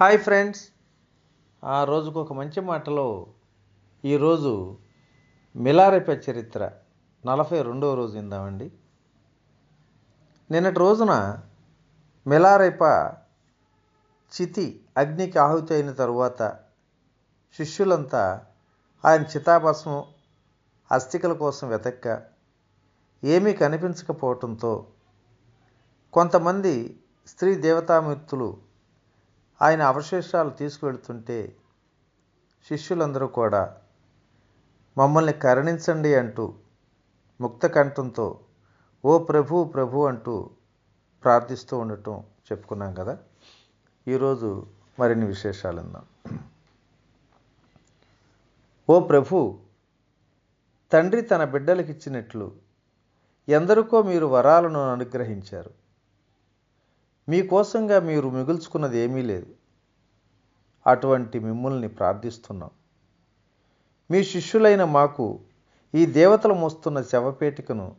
Hi friends. ఆ రోజుకు ఒక మంచి మాటలో ఈరోజు మిలారెప చరిత్ర నలభై రెండవ రోజు ఇందామండి నిన్నటి రోజున మిలారెప చితి అగ్నికి ఆహుతి అయిన తరువాత శిష్యులంతా ఆయన చితాభస్మం అస్థికల కోసం వెతక్క ఏమీ కనిపించకపోవటంతో కొంతమంది స్త్రీ దేవతామూర్తులు ఆయన అవశేషాలు తీసుకువెళ్తుంటే శిష్యులందరూ కూడా మమ్మల్ని కరుణించండి అంటూ ముక్త కంఠంతో ఓ ప్రభు ప్రభు అంటూ ప్రార్థిస్తూ ఉండటం చెప్పుకున్నాం కదా. ఈరోజు మరిన్ని విశేషాలు ఉందాం ఓ ప్రభు తండ్రి తన బిడ్డలకిచ్చినట్లు ఎందరికో మీరు వరాలను అనుగ్రహించారు. మీకోసంగా మీరు మిగుల్చుకున్నది ఏమీ లేదు. అటువంటి మిమ్మల్ని ప్రార్థిస్తున్నాం. మీ శిష్యులైన మాకు ఈ దేవతలు మోస్తున్న శవపేటికను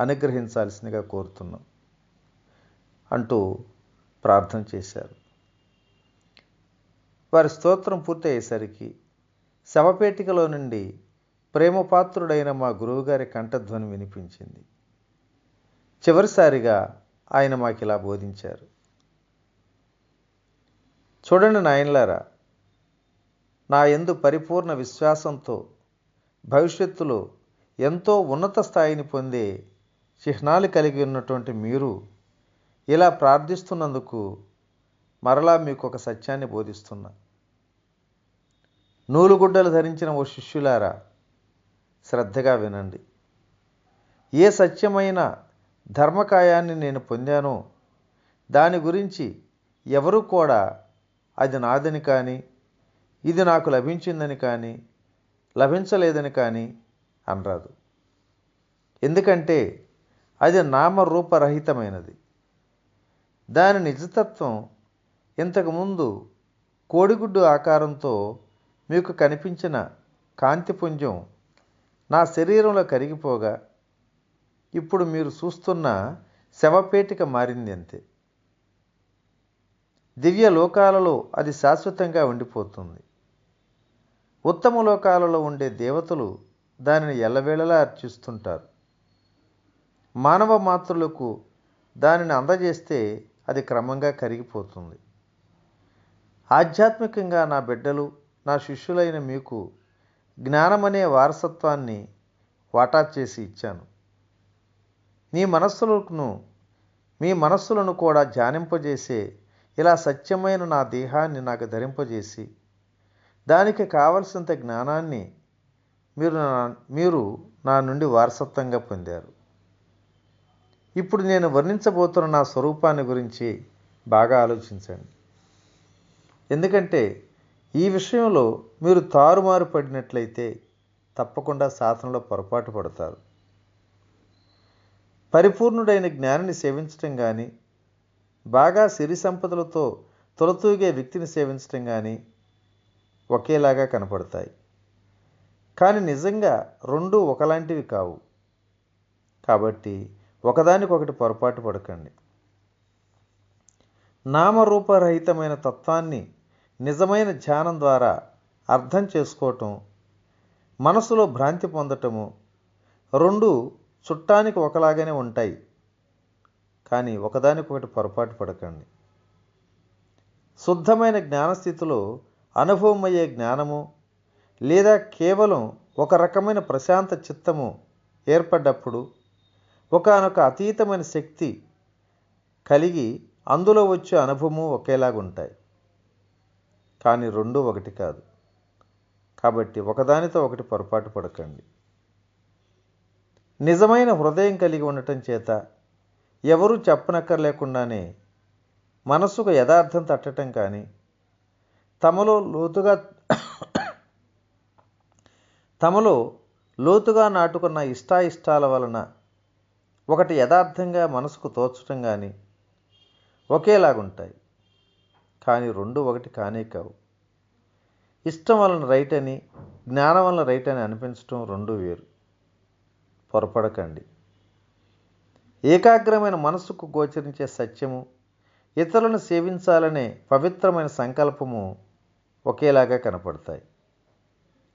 అనుగ్రహించాల్సిందిగా కోరుతున్నాం అంటూ ప్రార్థన చేశారు. వారి స్తోత్రం పూర్తయ్యేసరికి శవపేటికలో నుండి ప్రేమపాత్రుడైన మా గురువుగారి కంఠధ్వని వినిపించింది. చివరిసారిగా ఆయన మాకు ఇలా బోధించారు. చూడండి నాయనలారా నా ఎందు పరిపూర్ణ విశ్వాసంతో భవిష్యత్తులో ఎంతో ఉన్నత స్థాయిని పొందే చిహ్నాలు కలిగి ఉన్నటువంటి మీరు ఇలా ప్రార్థిస్తున్నందుకు మరలా మీకు ఒక సత్యాన్ని బోధిస్తున్నా. నూలుగుడ్డలు ధరించిన ఓ శిష్యులారా శ్రద్ధగా వినండి. ఏ సత్యమైన ధర్మకాయాన్ని నేను పొందానో దాని గురించి ఎవరు కూడా అది నాదని కానీ ఇది నాకు లభించిందని కానీ లభించలేదని కానీ అనరాదు. ఎందుకంటే అది నామరూపరహితమైనది. దాని నిజతత్వం ఇంతకుముందు కోడిగుడ్డు ఆకారంతో మీకు కనిపించిన కాంతిపుంజం నా శరీరంలో కరిగిపోగా ఇప్పుడు మీరు చూస్తున్న శవపేటిక మారింది అంతే. దివ్య లోకాలలో అది శాశ్వతంగా ఉండిపోతుంది. ఉత్తమ లోకాలలో ఉండే దేవతలు దానిని ఎల్లవేళలా అర్చిస్తుంటారు. మానవ మాతృలకు దానిని అందజేస్తే అది క్రమంగా కరిగిపోతుంది. ఆధ్యాత్మికంగా నా బిడ్డలు నా శిష్యులైన మీకు జ్ఞానమనే వారసత్వాన్ని వాటా చేసి ఇచ్చాను. మీ మనస్సులను మీ మనస్సులను కూడా ధ్యానింపజేసే ఇలా సత్యమైన నా దేహాన్ని నాకు ధరింపజేసి దానికి కావలసినంత జ్ఞానాన్ని మీరు నా మీరు నా నుండి వారసత్వంగా పొందారు. ఇప్పుడు నేను వర్ణించబోతున్న నా స్వరూపాన్ని గురించి బాగా ఆలోచించండి. ఎందుకంటే ఈ విషయంలో మీరు తారుమారు పడినట్లయితే తప్పకుండా సాధనలో పొరపాటు పడతారు. పరిపూర్ణుడైన జ్ఞానిని సేవించటం కానీ బాగా సిరి సంపదలతో తొలతూగే వ్యక్తిని సేవించటం కానీ ఒకేలాగా కనపడతాయి. కానీ నిజంగా రెండు ఒకలాంటివి కావు. కాబట్టి ఒకదానికొకటి పొరపాటు పడకండి. నామరూపరహితమైన తత్వాన్ని నిజమైన ధ్యానం ద్వారా అర్థం చేసుకోవటం మనసులో భ్రాంతి పొందటము రెండు చుట్టానికి ఒకలాగానే ఉంటాయి. కానీ ఒకదానికొకటి పొరపాటు పడకండి. శుద్ధమైన జ్ఞానస్థితిలో అనుభవమయ్యే జ్ఞానము లేదా కేవలం ఒక రకమైన ప్రశాంత చిత్తము ఏర్పడ్డప్పుడు ఒకనొక అతీతమైన శక్తి కలిగి అందులో వచ్చే అనుభవము ఒకేలాగుంటాయి కానీ రెండు ఒకటి కాదు. కాబట్టి ఒకదానితో ఒకటి పొరపాటు పడకండి. నిజమైన హృదయం కలిగి ఉండటం చేత ఎవరూ చెప్పనక్కర్లేకుండానే మనసుకు యథార్థం తట్టడం కానీ తమలో లోతుగా తమలో లోతుగా నాటుకున్న ఇష్టాయిష్టాల వలన ఒకటి యథార్థంగా మనసుకు తోచటం కానీ ఒకేలాగుంటాయి. కానీ రెండు ఒకటి కానే కావు. ఇష్టం వలన రైట్ అని జ్ఞానం వలన రైట్ అని అనిపించటం రెండు వేరు. పొరపడకండి. ఏకాగ్రమైన మనసుకు గోచరించే సత్యము ఇతరులను సేవించాలనే పవిత్రమైన సంకల్పము ఒకేలాగా కనపడతాయి.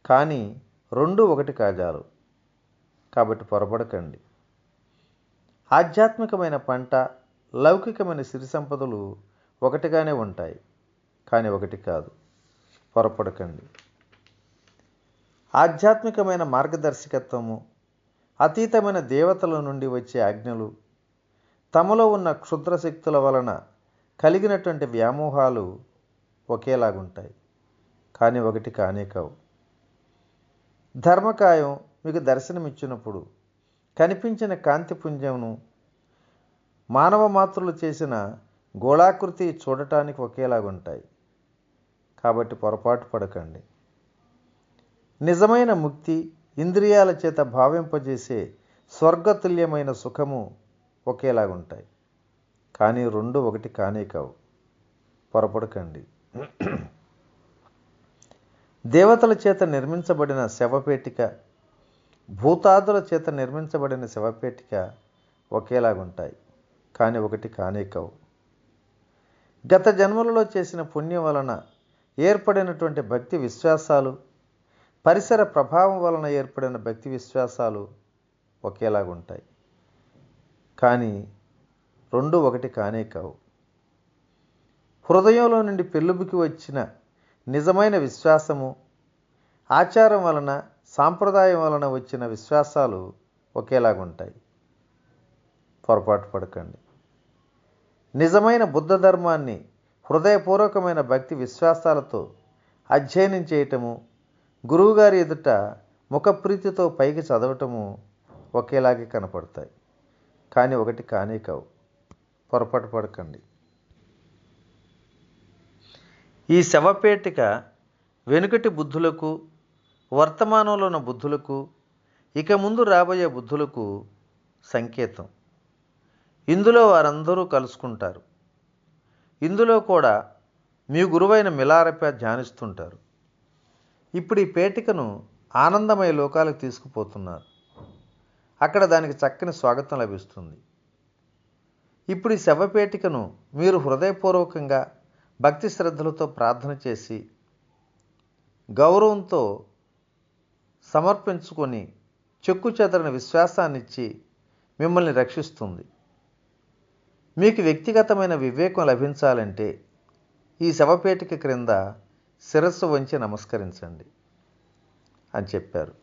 కానీ రెండు ఒకటి కాజాలు. కాబట్టి పొరపడకండి. ఆధ్యాత్మికమైన పంట లౌకికమైన సిరి సంపదలు ఒకటిగానే ఉంటాయి. కానీ ఒకటి కాదు. పొరపడకండి. ఆధ్యాత్మికమైన మార్గదర్శకత్వము అతీతమైన దేవతల నుండి వచ్చే ఆజ్ఞలు తమలో ఉన్న క్షుద్ర శక్తుల వలన కలిగినటువంటి వ్యామోహాలు ఒకేలాగుంటాయి కానీ ఒకటి కానే కావు. ధర్మకాయం మీకు దర్శనమిచ్చినప్పుడు కనిపించిన కాంతిపుంజమును మానవ మాతృలు చేసిన గోళాకృతి చూడటానికి ఒకేలాగుంటాయి. కాబట్టి పొరపాటు పడకండి. నిజమైన ముక్తి ఇంద్రియాల చేత భావింపజేసే స్వర్గతుల్యమైన సుఖము ఒకేలాగుంటాయి. కానీ రెండు ఒకటి కానే కావు. పొరపడకండి. దేవతల చేత నిర్మించబడిన శవపేటిక భూతాదుల చేత నిర్మించబడిన శవపేటిక ఒకేలాగుంటాయి. కానీ ఒకటి కానే కావు. గత జన్మలలో చేసిన పుణ్యం వలన ఏర్పడినటువంటి భక్తి విశ్వాసాలు పరిసర ప్రభావం వలన ఏర్పడిన భక్తి విశ్వాసాలు ఒకేలాగుంటాయి. కానీ రెండు ఒకటి కానే కావు. హృదయంలో నుండి పెళ్ళుబుకి వచ్చిన నిజమైన విశ్వాసము ఆచారం వలన సాంప్రదాయం వలన వచ్చిన విశ్వాసాలు ఒకేలాగుంటాయి. పొరపాటు పడకండి. నిజమైన బుద్ధ ధర్మాన్ని హృదయపూర్వకమైన భక్తి విశ్వాసాలతో అధ్యయనం చేయటము గురువుగారి ఎదుట ముఖప్రీతితో పైకి చదవటము ఒకేలాగే కనపడతాయి. కానీ ఒకటి కానే కావు. పొరపాటు పడకండి. ఈ శవపేటిక వెనుకటి బుద్ధులకు వర్తమానంలో ఉన్న బుద్ధులకు ఇక ముందు రాబోయే బుద్ధులకు సంకేతం. ఇందులో వారందరూ కలుసుకుంటారు. ఇందులో కూడా మీ గురువైన మిలారప ధ్యానిస్తుంటారు. ఇప్పుడు ఈ పేటికను ఆనందమయ లోకాలకు తీసుకుపోతున్నారు. అక్కడ దానికి చక్కని స్వాగతం లభిస్తుంది. ఇప్పుడు ఈ శవపేటికను మీరు హృదయపూర్వకంగా భక్తి శ్రద్ధలతో ప్రార్థన చేసి గౌరవంతో సమర్పించుకొని చెక్కు చెదరని విశ్వాసాన్నిచ్చి మిమ్మల్ని రక్షిస్తుంది. మీకు వ్యక్తిగతమైన వివేకం లభించాలంటే ఈ శవపేటిక క్రింద శిరస్సు వంచి నమస్కరించండి అని చెప్పారు.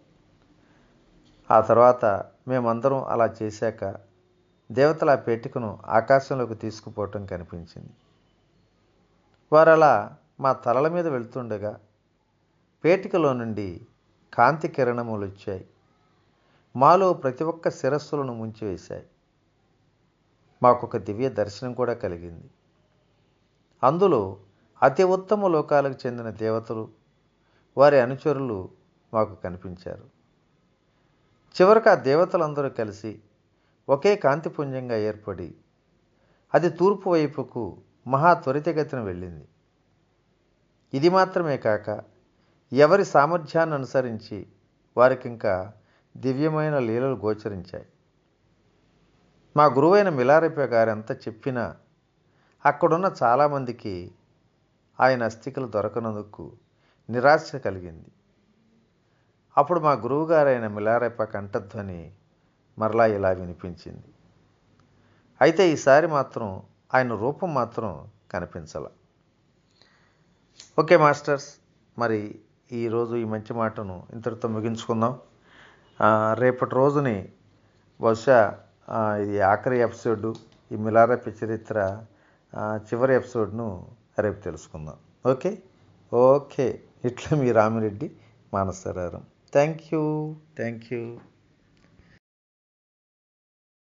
ఆ తర్వాత మేమందరం అలా చేశాక దేవతల ఆ పేటికను ఆకాశంలోకి తీసుకుపోవటం కనిపించింది. వారు అలా మా తలల మీద వెళ్తుండగా పేటికలో నుండి కాంతి కిరణములు వచ్చాయి. మాలో ప్రతి ఒక్క శిరస్సులను ముంచివేశాయి. మాకొక దివ్య దర్శనం కూడా కలిగింది. అందులో అతి ఉత్తమ లోకాలకు చెందిన దేవతలు వారి అనుచరులు మాకు కనిపించారు. చివరికి ఆ దేవతలందరూ కలిసి ఒకే కాంతిపుంజంగా ఏర్పడి అది తూర్పు వైపుకు మహా త్వరితగతిన వెళ్ళింది. ఇది మాత్రమే కాక ఎవరి సామర్థ్యాన్ని అనుసరించి వారికి ఇంకా దివ్యమైన లీలలు గోచరించాయి. మా గురువైన మిలారెప్ప గారు ఎంత చెప్పినా అక్కడున్న చాలామందికి ఆయన అస్థికలు దొరకనందుకు నిరాశ కలిగింది. అప్పుడు మా గురువుగారైన మిలారెప్ప కంఠధ్వని మరలా ఇలా వినిపించింది. అయితే ఈసారి మాత్రం ఆయన రూపం మాత్రం కనిపించాల. ఓకే మాస్టర్స్ మరి ఈరోజు ఈ మంచి మాటను ఇంతటితో ముగించుకుందాం. రేపటి రోజుని బహుశా ఇది ఆఖరి ఎపిసోడ్ ఈ మిలారెప్ప చరిత్ర చివరి ఎపిసోడ్ను రేపు తెలుసుకుందాం. ఓకే? ఓకే. ఇట్లా మీ రామిరెడ్డి మానసరారం థ్యాంక్ యూ థ్యాంక్ యూ